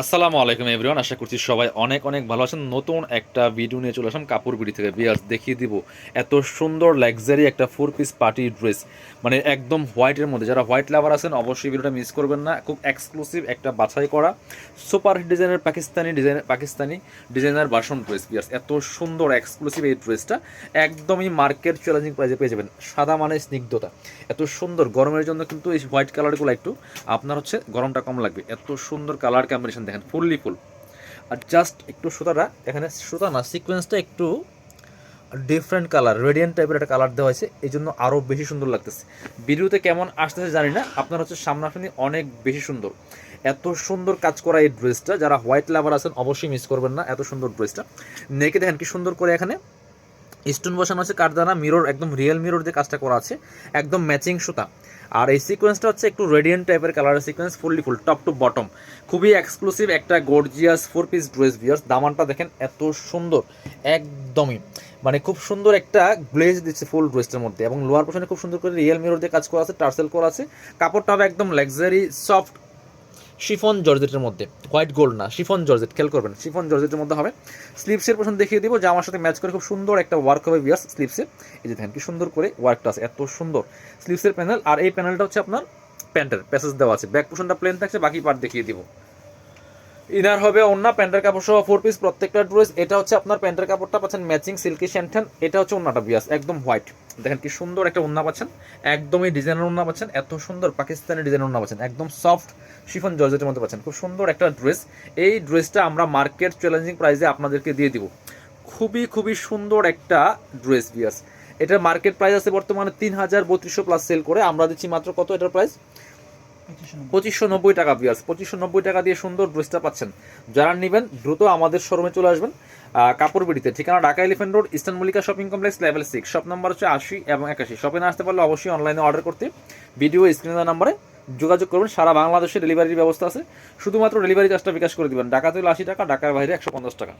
আসসালামু আলাইকুম এভরিওয়ান, আশা করছি সবাই অনেক অনেক ভালো আছেন। নতুন একটা ভিডিও নিয়ে চলে আসলাম কাপড় বিড়ি থেকে। বিয়ার্স দেখিয়ে দিব এত সুন্দর লাক্সারি একটা ফোর পিস পার্টি ড্রেস মানে একদম হোয়াইটের মধ্যে। যারা হোয়াইট লাভার আছেন, অবশ্যই ভিডিওটা মিস করবেন না। খুব এক্সক্লুসিভ একটা বাছাই করা সুপার ডিজাইনের পাকিস্তানি ডিজাইনের পাকিস্তানি ডিজাইনার বাসন ড্রেস বিয়ার্স এত সুন্দর এক্সক্লুসিভ এই ড্রেসটা একদমই মার্কেট চ্যালেঞ্জিং প্রাইসে পেয়ে যাবেন। সাদা মানে স্নিগ্ধতা। এত সুন্দর। গরমের জন্য কিন্তু এই হোয়াইট কালারগুলো একটু আপনার হচ্ছে গরমটা কম লাগবে। এত সুন্দর কালার কম্বিনেশন দেখেন ফুললি ফুল আর জাস্ট একটু সুতাটা, এখানে সুতা না সিকোয়েন্সটা একটু ডিফারেন্ট কালার রেডিয়েন্ট টাইপের একটা কালার দেওয়া হয়েছে, এই জন্য আরও বেশি সুন্দর লাগতেছে। ভিডিওতে কেমন আসতেছে জানি না, আপনার হচ্ছে সামনাসামনি অনেক বেশি সুন্দর। এত সুন্দর কাজ করা এই ড্রেসটা যারা হোয়াইট লাভার আছেন, অবশ্যই মিস করবেন না, এত সুন্দর ড্রেসটা নেকে দেখেন কি সুন্দর করে এখানে স্টোন বসানো আছে কাঠদানা মিরর একদম রিয়েল মিরর দিয়ে কাজটা করা আছে, একদম ম্যাচিং সুতা। আর এই সিকোয়েন্সটা হচ্ছে একটু রেডিয়েন্ট টাইপের কালারের sequence fully full top to bottom খুবই এক্সক্লুসিভ একটা গর্জিয়াস ফোর পিস ড্রেস বিয়ার্স দামানটা দেখেন এত সুন্দর, একদমই। মানে খুব সুন্দর একটা গ্লেজ দিচ্ছে ফুল ড্রেসটার মধ্যে, এবং লোয়ার পোর্শনে খুব সুন্দর করে রিয়েল মিরর দিয়ে কাজ করা আছে, টার্সেল করা আছে। কাপড়টা হবে একদম লাক্সারি সফট শিফন জর্জেটের মধ্যে। হোয়াইট গোল্ড না, শিফন জর্জেট খেল করবেন, শিফন জর্জেটের মধ্যে হবে। স্লিপসের পোশন দেখিয়ে দিব, যে আমার সাথে ম্যাচ করে খুব সুন্দর একটা ওয়ার্ক হবে বিয়ার্স স্লিপসে। এই যে দেখেন কি সুন্দর করে ওয়ার্কটা আছে, এত সুন্দর। স্লিপসের প্যানেল আর এই প্যানেলটা হচ্ছে আপনার প্যান্টের প্যাসেজ দেওয়া আছে। ব্যাক পোশনটা প্লেন থাকছে, বাকি পার্ট দেখিয়ে দিব। ইনার হবে অন্য প্যান্টের কাপড় সহ ফোর পিস প্রত্যেকটা ড্রেস এটা হচ্ছে আপনার প্যান্টের কাপড়টা পাচ্ছেন ম্যাচিং সিল্কি শ্যান্টেন এটা হচ্ছে অন্যটা বিয়াস, একদম হোয়াইট দেখেন কি সুন্দর একটা ওন্না পাচ্ছেন। একদমই ডিজাইনের ওন্না পাচ্ছেন। এত সুন্দর পাকিস্তানি ডিজাইনের ওন্না পাচ্ছেন। একদম সফট শিফন জর্জেটের মধ্যে পাচ্ছেন। খুব সুন্দর একটা ড্রেস এই ড্রেসটা আমরা মার্কেট চ্যালেঞ্জিং প্রাইসে আপনাদেরকে দিয়ে দিব। খুবই খুবই সুন্দর একটা ড্রেস বিয়াস। এটার মার্কেট প্রাইস আছে বর্তমানে তিন হাজার বত্রিশশো প্লাস সেল করে। আমরা দিচ্ছি মাত্র কত এটার প্রাইস পঁচিশশো নব্বই। টাকা বিয়াস পঁচিশশো নব্বই টাকা দিয়ে সুন্দর ড্রেসটা পাচ্ছেন। যারা নেবেন, দ্রুত আমাদের শোরুমে চলে আসবেন। কাপড় বিড়িতে। ঠিকানা Dhaka elephant road eastern Mallika shopping complex level six shop number হচ্ছে আশি এবং একাশি। শপে না আসতে পারলে অবশ্যই অনলাইনে অর্ডার করতে। ভিডিও স্ক্রিনের নাম্বারে যোগাযোগ করবেন। সারা বাংলাদেশে ডেলিভারির ব্যবস্থা আছে। শুধুমাত্র ডেলিভারি চার্জটা বিকাশ করে দিবেন। ঢাকা থেকে আশি টাকা, ঢাকার বাইরে একশো পঞ্চাশ টাকা।